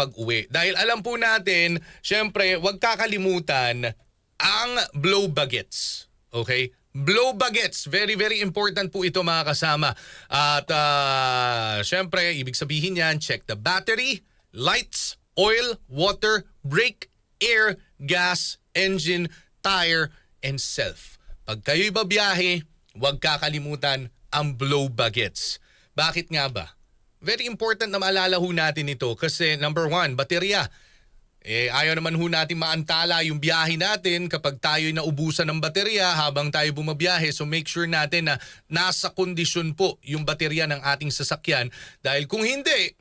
pag-uwi. Dahil alam po natin, syempre, huwag kakalimutan ang blow bagets. Okay? Blow bagets, very very important po ito mga kasama. At ah, syempre, ibig sabihin yan, check the battery, lights, oil, water, brake, air, gas, engine, tire, and self. Pag kayo'y babiyahe, huwag kakalimutan ang blow bagets. Bakit nga ba? Very important na maalala ho natin ito kasi number one, baterya. Eh, ayaw naman ho natin maantala yung biyahe natin kapag tayo'y naubusan ng baterya habang tayo bumabiyahe. So make sure natin na nasa kondisyon po yung baterya ng ating sasakyan. Dahil kung hindi,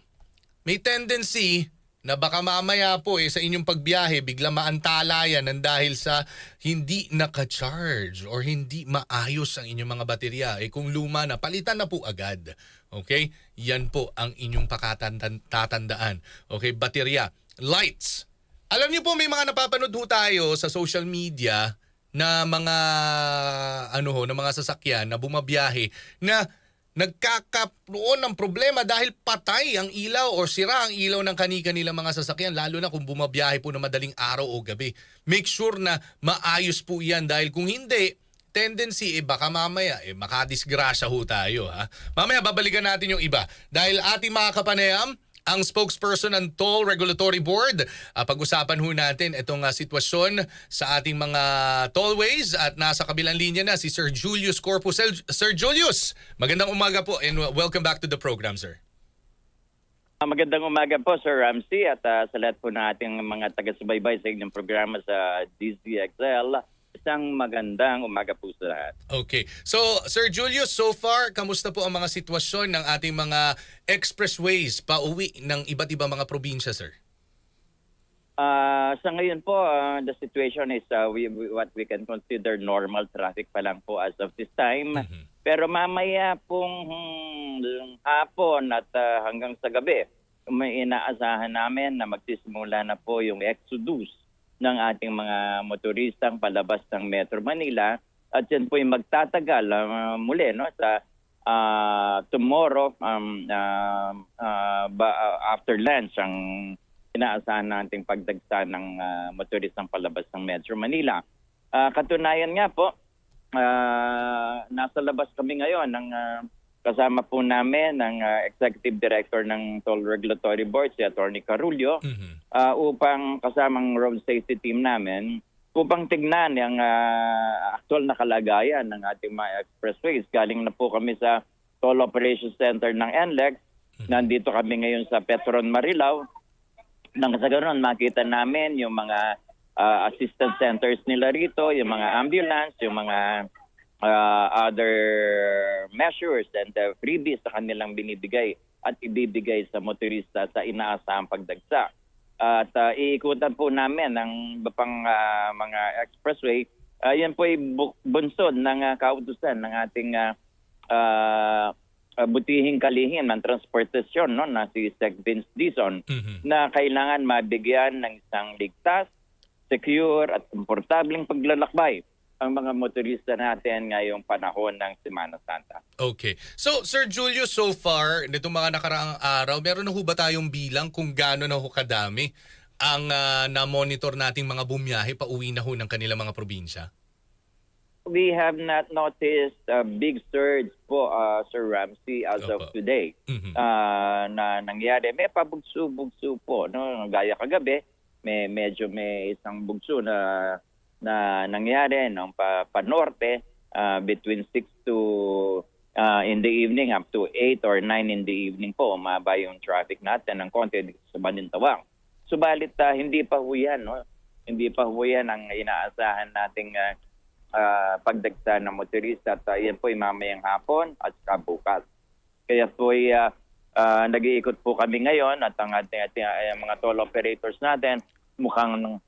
may tendency na baka mamaya po eh sa inyong pagbiyahe bigla maantala yan ng dahil sa hindi naka-charge or hindi maayos ang inyong mga baterya. Eh kung luma na, palitan na po agad. Okay? Yan po ang inyong pakatatandaan. Okay? Baterya. Lights. Alam niyo po may mga napapanood ho tayo sa social media na mga ano ho, na mga sasakyan na bumabiyahe na nagkakaroon ng problema dahil patay ang ilaw o sira ang ilaw ng kani-kanilang mga sasakyan lalo na kung bumabiyahe po na madaling araw o gabi. Make sure na maayos po yan dahil kung hindi, tendency eh baka mamaya eh makadisgrasya ho tayo ha. Mamaya babalikan natin yung iba dahil ating mga kapanayam ang spokesperson ng Toll Regulatory Board. Ah, pag-usapan ho natin itong ah, sitwasyon sa ating mga tollways at nasa kabilang linya na si Sir Julius Corpus. Sir- Julius, magandang umaga po and welcome back to the program, sir. Ah, Magandang umaga po, Sir Ramsey, at ah, sa lahat po ng ating mga taga-subaybay sa inyong programa sa DZXL. Isang magandang umaga po sa lahat. Okay. So, Sir Julius, so far, kamusta po ang mga sitwasyon ng ating mga expressways pauwi ng iba't ibang mga probinsya, sir? Ah, sa ngayon po, ah, the situation is ah, we, we- what we can consider normal traffic pa lang po as of this time. Pero mamaya pong hmm, hapon at ah, hanggang sa gabi, may inaasahan namin na magsisimula na po yung exodus ng ating mga motoristang palabas ng Metro Manila at yan po yung magtatagal ah, muli no sa ah, tomorrow um, ah, ah, ba- ah, after lunch ang inaasahan nating pagdagsa ng ah, motoristang palabas ng Metro Manila. Ah, katunayan nga po, ah, nasa labas kami ngayon ng ah, kasama po namin ng ah, Executive Director ng Toll Regulatory Board, si Attorney Carullo, Mhm. Ah, upang kasamang road safety team namin upang tignan yung ah, actual na kalagayan ng ating mga expressways. Galing na po kami sa Toll Operations Center ng NLEX. Nandito kami ngayon sa Petron Marilao. Nang sa ganoon, makita namin yung mga ah, assistance centers nila rito, yung mga ambulance, yung mga ah, other measures and uh, freebies sa kanilang binibigay at ibibigay sa motorista sa inaasahang pagdagsa. At uh, iikutan po namin ang iba pang ah, mga expressway. Ah, yan po ay bu- bunsod ng ah, kautusan ng ating ah, ah, butihing kalihim ng transportasyon no, na si Sec Vince Dizon Mhm. na kailangan mabigyan ng isang ligtas, secure at komportableng paglalakbay ang mga motorista natin ngayong panahon ng Semana Santa. Okay. So, Sir Julius, so far, nitong mga nakaraang araw, meron na ho ba tayong bilang kung gaano na ho kadami ang ah, na-monitor nating mga bumiyahe pa uwi na ho ng kanilang mga probinsya? We have not noticed a big surge po, uh, Sir Ramsey, as of Opo. today Mhm. ah, na nangyari. May pabugso-bugso po. No? Gaya kagabi, may medyo may isang bugso na na nangyari no? pa, pa norte ah, between 6 to ah, in the evening up to 8 or 9 in the evening po umaba yung traffic natin ng konti dito sa Balintawak. Subalit ah, hindi pa ho yan, no? Hindi pa ho yan ang inaasahan nating ah, ah, pagdagsa ng motorista at ah, yan po ay mamayang hapon at saka bukas. Kaya po ay ah, ah, nag-iikot po kami ngayon at ang ating, ating ah, mga toll operators natin mukhang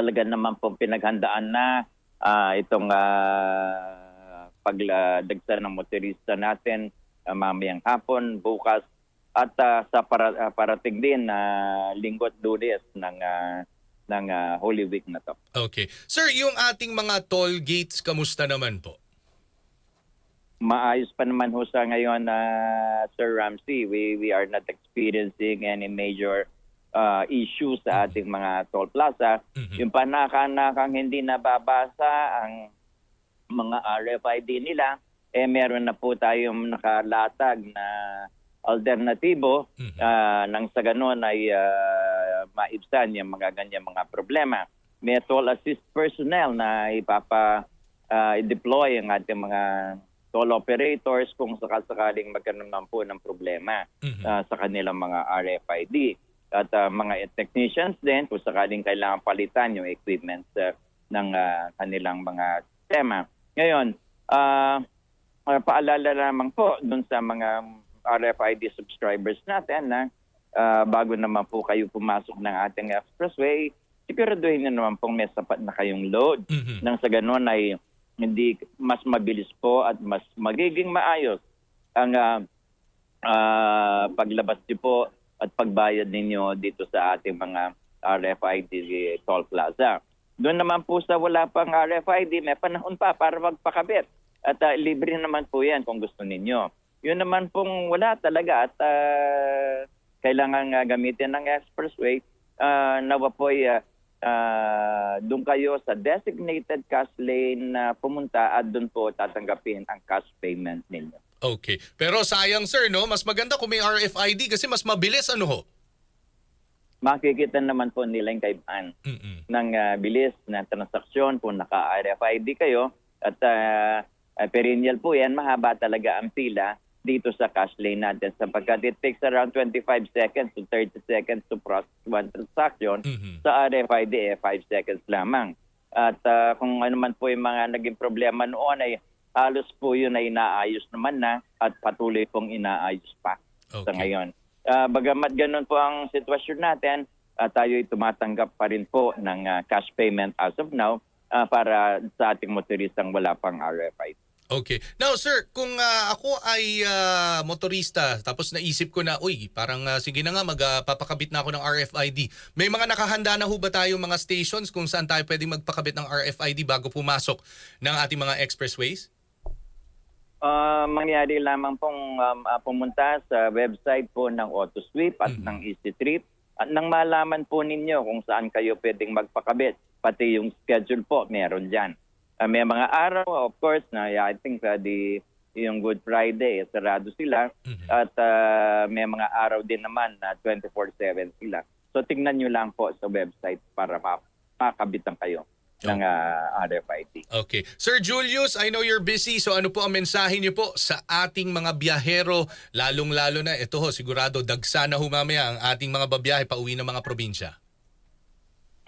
talaga naman po pinaghandaan na ah, itong ah, pagdagsa ng motorista natin ah, mamayang hapon, bukas at ah, sa para, ah, parating din na linggo at lunes ng ah, ng ah, Holy Week na to. Okay. Sir, yung ating mga toll gates, kamusta naman po? Maayos pa naman ho sa ngayon na Sir Ramsey. We we are not experiencing any major ah, issue sa ating mga toll plaza. Mhm. Yung panakanakang hindi nababasa ang mga RFID nila, eh meron na po tayong nakalatag na alternatibo Mhm. ah, nang sa ganun ay ah, maibsan yung mga ganyan mga problema. May toll assist personnel na ipapa ah, i-deploy ang ating mga toll operators kung sakasakaling magkaroon naman po ng problema Mhm. ah, sa kanilang mga RFID. At ah, mga technicians din kung sakaling kailangan palitan yung equipment ah, ng ah, kanilang mga sistema. Ngayon, ah, ah, paalala lamang po dun sa mga RFID subscribers natin na ah, bago naman po kayo pumasok ng ating expressway, siguraduhin nyo naman pong may sapat na kayong load Mhm. nang sa ganun ay hindi mas mabilis po at mas magiging maayos ang ah, ah, paglabas niyo po at pagbayad ninyo dito sa ating mga RFID toll plaza. Doon naman po sa wala pang RFID, may panahon pa para magpakabit. At ah, libre naman po yan kung gusto ninyo. Yun naman pong wala talaga at ah, kailangan nga gamitin ng expressway, ah, nawa po uh, doon kayo sa designated cash lane na pumunta at doon po tatanggapin ang cash payment ninyo. Okay. Pero sayang sir, no? Mas maganda kung may RFID kasi mas mabilis ano ho? Makikita naman po nila yung kaibahan Mhm. ng ah, bilis na transaksyon kung naka-RFID kayo at uh, perennial po yan, mahaba talaga ang pila dito sa cash lane natin sapagkat it takes around 25 seconds to 30 seconds to process one transaction. Mhm. Sa RFID, eh, 5 seconds lamang. At ah, kung ano man po yung mga naging problema noon ay halos po yun ay inaayos naman na at patuloy pong inaayos pa sa Okay. ngayon. Ah, bagamat ganun po ang sitwasyon natin, ah, tayo ay tumatanggap pa rin po ng ah, cash payment as of now ah, para sa ating motoristang wala pang RFID. Okay. Now, sir, kung ah, ako ay ah, motorista tapos naisip ko na, uy, parang ah, sige na nga, magpapakabit na ako ng RFID. May mga nakahanda na ho ba tayo mga stations kung saan tayo pwedeng magpakabit ng RFID bago pumasok ng ating mga expressways? Ah, mangyari lamang pong um, ah, pumunta sa website po ng AutoSweep at Mhm. ng EasyTrip at nang malaman po ninyo kung saan kayo pwedeng magpakabit. Pati yung schedule po, meron dyan. Ah, may mga araw, of course, na yeah, I think uh, the, yung Good Friday, sarado sila. Mhm. At ah, may mga araw din naman na 24-7 sila. So tingnan nyo lang po sa website para ma- makabitan kayo ng ah, RFID. Okay. Sir Julius, I know you're busy, so ano po ang mensahe niyo po sa ating mga biyahero, lalong-lalo na, ito ho, sigurado, dagsa na ho mamaya ang ating mga babiyahe pa uwi ng mga probinsya.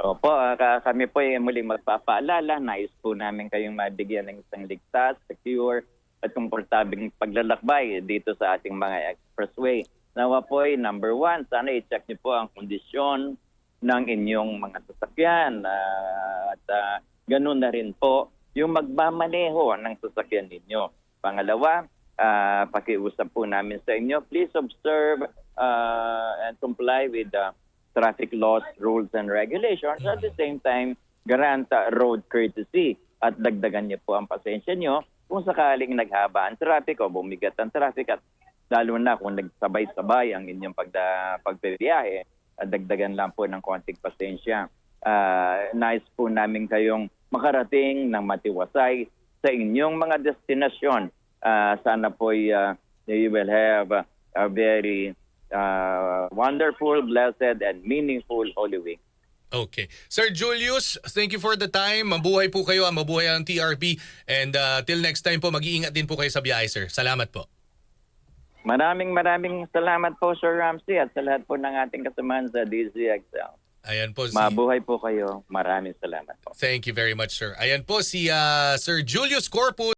Opo, ka- kami po ay muling magpapaalala. Nais po namin kayong mabigyan ng isang ligtas, secure, at komportabling paglalakbay dito sa ating mga expressway. Nawa po ay number one, sana i-check niyo po ang kondisyon ng inyong mga sasakyan. ah, at ah, ganun na rin po yung magmamaneho ng sasakyan ninyo. Pangalawa, ah, pakiusap po namin sa inyo, please observe ah, and comply with the traffic laws, rules, and regulations. At the same time, grant uh, road courtesy at dagdagan niyo po ang pasensya niyo kung sakaling naghaba ang traffic o bumigat ang traffic at lalo na kung nagsabay-sabay ang inyong pagda, pagbibiyahe, dagdagan lang po ng konting pasensya. Ah, nais po namin kayong makarating ng matiwasay sa inyong mga destinasyon. Ah, sana po uh, you will have a, a very uh, wonderful, blessed, and meaningful Holy Week. Okay. Sir Julius, thank you for the time. Mabuhay po kayo, ah, mabuhay ang TRP. And uh, till next time po, mag-iingat din po kayo sa biyahe, sir. Salamat po. Maraming maraming salamat po Sir Ramsey at sa lahat po ng ating kasamahan sa DZXL. Ayan po si... Mabuhay po kayo. Maraming salamat po. Thank you very much, sir. Ayan po si ah, Sir Julius Corpus.